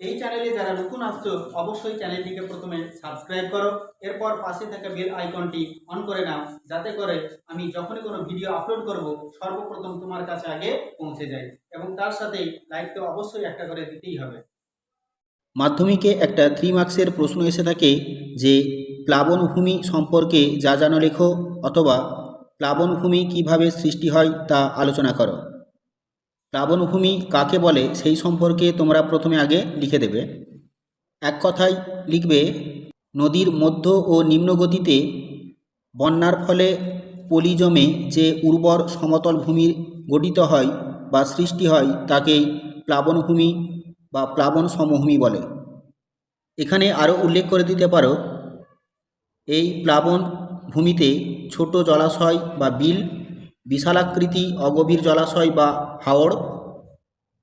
এই চ্যানেলে যারা নতুন আসছো, অবশ্যই চ্যানেলটিকে প্রথমে সাবস্ক্রাইব করো। এরপর পাশে থাকা বেল আইকনটি অন করে নাও, যাতে করে আমি যখনই কোনো ভিডিও আপলোড করব, সর্বপ্রথম তোমার কাছে আগে পৌঁছে যায়। এবং তার সাথে লাইক তো অবশ্যই একটা করে দিতেই হবে। মাধ্যমিকে একটা থ্রি মার্কসের প্রশ্ন এসে থাকে যে, প্লাবনভূমি সম্পর্কে যা জানো লেখো, অথবা প্লাবনভূমি কীভাবে সৃষ্টি হয় তা আলোচনা করো। প্লাবনভূমি কাকে বলে সেই সম্পর্কে তোমরা প্রথমে আগে লিখে দেবে। এক কথায় লিখবে, নদীর মধ্য ও নিম্নগতিতে বন্যার ফলে পলি জমে যে উর্বর সমতল ভূমি গঠিত হয় বা সৃষ্টি হয় তাকেই প্লাবনভূমি বা প্লাবন সমভূমি বলে। এখানে আরও উল্লেখ করে দিতে পারো, এই প্লাবন ভূমিতে ছোট জলাশয় বা বিল বিশালাকৃতি অগভীর জলাশয় বা হাওড়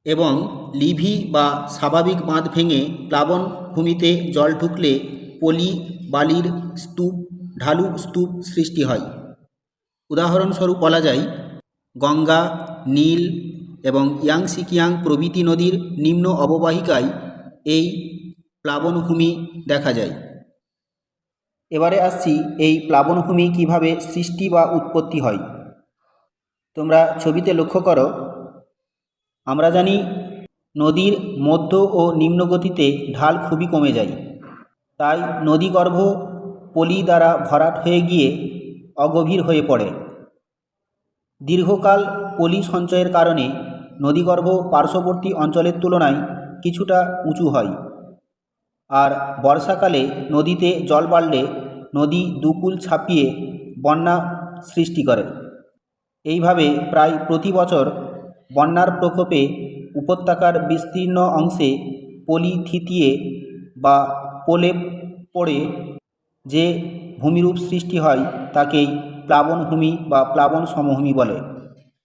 এবং লিভি বা স্বাভাবিক বাঁধ ভেঙে প্লাবন ভূমিতে জল ঢুকলে পলি, বালির স্তূপ, ঢালু স্তূপ সৃষ্টি হয়। উদাহরণস্বরূপ বলা যায়, গঙ্গা, নীল এবং ইয়াংসিকিয়াং প্রভৃতি নদীর নিম্ন অববাহিকায় এই প্লাবনভূমি দেখা যায়। এবারে আসছি এই প্লাবনভূমি কীভাবে সৃষ্টি বা উৎপত্তি হয়। তোমরা ছবিতে লক্ষ্য করো, আমরা জানি নদীর মধ্য ও নিম্নগতিতে ঢাল খুবই কমে যায়। তাই নদীগর্ভ পলি দ্বারা ভরাট হয়ে গিয়ে অগভীর হয়ে পড়ে। দীর্ঘকাল পলি সঞ্চয়ের কারণে নদীগর্ভ পার্শ্ববর্তী অঞ্চলের তুলনায় কিছুটা উঁচু হয়। আর বর্ষাকালে নদীতে জল বাড়লে নদী দুকুল ছাপিয়ে বন্যা সৃষ্টি করে। এইভাবে প্রায় প্রতি বছর বন্যার প্রকোপে উপত্যকার বিস্তীর্ণ অংশে পলি থিতিয়ে বা পোলে পড়ে যে ভূমিরূপ সৃষ্টি হয় তাকেই প্লাবনভূমি বা প্লাবন সমভূমি বলে।